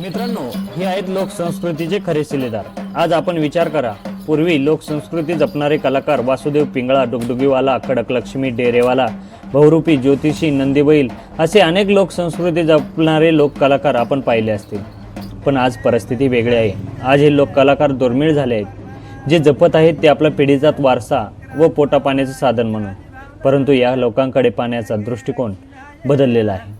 मित्रांनो हे आहेत लोकसंस्कृतीचे खरे शिलेदार आज आपण विचार करा पूर्वी लोकसंस्कृती जपणारे कलाकार वासुदेव पिंगळा डुगडुगीवाला कडक लक्ष्मी डेरेवाला बहुरूपी ज्योतिषी नंदीबैल असे अनेक लोकसंस्कृती जपणारे लोक कलाकार आपण पाहिले असतील. पण आज परिस्थिती वेगळी आहे. आज हे लोक कलाकार दुर्मिळ झाले आहेत. जे जपत आहेत ते आपला पिढीचा वारसा व पोटापाण्याचं साधन म्हणून. परंतु या लोकांकडे पाण्याचा दृष्टिकोन बदललेला आहे.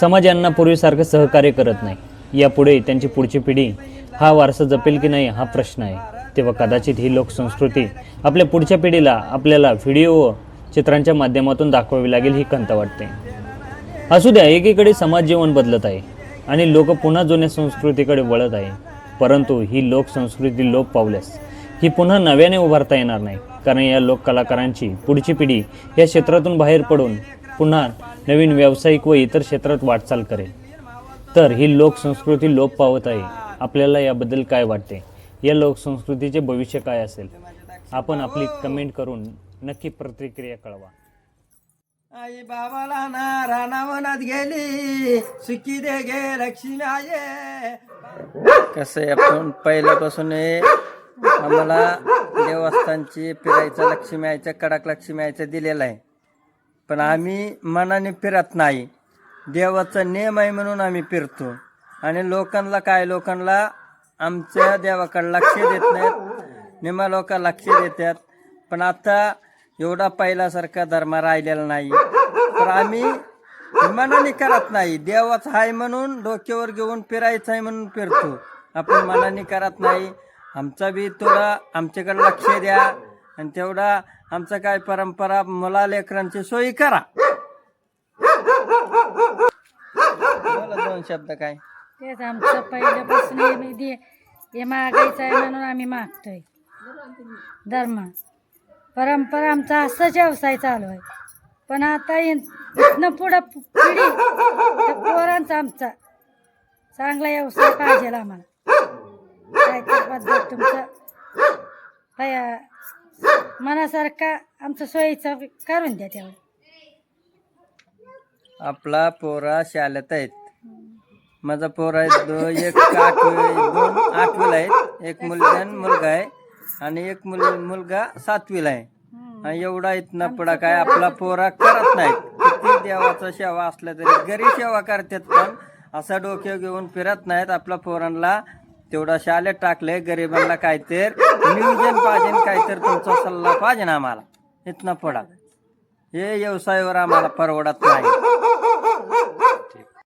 समाज यांना पूर्वीसारखं सहकार्य करत नाही. यापुढे त्यांची पुढची पिढी हा वारसा जपेल की नाही हा प्रश्न आहे. तेव्हा कदाचित ही लोकसंस्कृती आपल्या पुढच्या पिढीला आपल्याला व्हिडिओ व चित्रांच्या माध्यमातून दाखवावी लागेल ही खंत वाटते. असू द्या एकीकडे समाज जीवन बदलत आहे आणि लोक पुन्हा जुन्या संस्कृतीकडे वळत आहे. परंतु ही लोकसंस्कृती लोप पावल्यास ही पुन्हा नव्याने उभारता येणार नाही. कारण या लोक कलाकारांची पुढची पिढी या क्षेत्रातून बाहेर पडून पुन्हा नवीन व्यावसायिक व इतर क्षेत्रात वाटचाल करेल. तर ही लोकसंस्कृती लोप पावत आहे. आपल्याला याबद्दल काय वाटते? या लोकसंस्कृतीचे भविष्य काय असेल? आपण आपली कमेंट करून नक्की प्रतिक्रिया कळवा. आई बाबाला ना रानावनात गेली. सुखी दे गे लक्ष्मी आये कसं आहे आपण पहिल्यापासून हे आम्हाला देवस्थानची फिरायचं लक्ष्मी आईचं कडक लक्ष्मी आईचं दिलेलं आहे. पण आम्ही मनाने फिरत नाही. देवाचा नियम आहे म्हणून आम्ही फिरतो. आणि लोकांना काय? लोकांना आमच्या देवाकडे लक्ष देत नाहीत. निम्मा लोक लक्ष देतात. पण आता एवढा पहिल्यासारखा धर्म राहिलेला नाही. तर आम्ही मनाने करत नाही. देवाच आहे म्हणून डोक्यावर घेऊन फिरायचं आहे म्हणून फिरतो. आपण मनाने करत नाही. आमचा बी थोडा आमच्याकडे लक्ष द्या. आणि तेवढा आमचं काय परंपरा मुला लेकरांची सोयी करा. दोन शब्द काय? तेच आमचं पहिल्यापासून हे दे हे मागायचं आहे म्हणून आम्ही मागतोय. धर्म. परंपरा आमचा असाच व्यवसाय चालू आहे. पण आता इथनं पुढं पु- पिढी पोरांचा आमचा चांगला व्यवसाय पाहिजे आम्हाला. काय तर पद्धत तुमचं. काय मनासारखा आमचं सोयीचं करून द्या तेवढं. आपला पोरा शाळेत आहेत. माझा पोरा आहे दो एक आठवी दोन आठवीला आहेत. एक मुलगा आणि मुलगा आहे. आणि एक मुल मुलगा सातवीला आहे. आणि एवढा इथनं पुढा काय आपला पोरा करत नाहीत. किती देवाचा सेवा असला तरी घरी सेवा करतात पण असा डोक्या घेऊन फिरत नाहीत. आपल्या पोरांना तेवढा शाळेत टाकलंय गरिबांना काहीतर नियोजन पाहिजे काहीतरी तुमचा सल्ला पाहिजे ना आम्हाला. इथनं पुढा. हे व्यवसायावर आम्हाला परवडत नाही.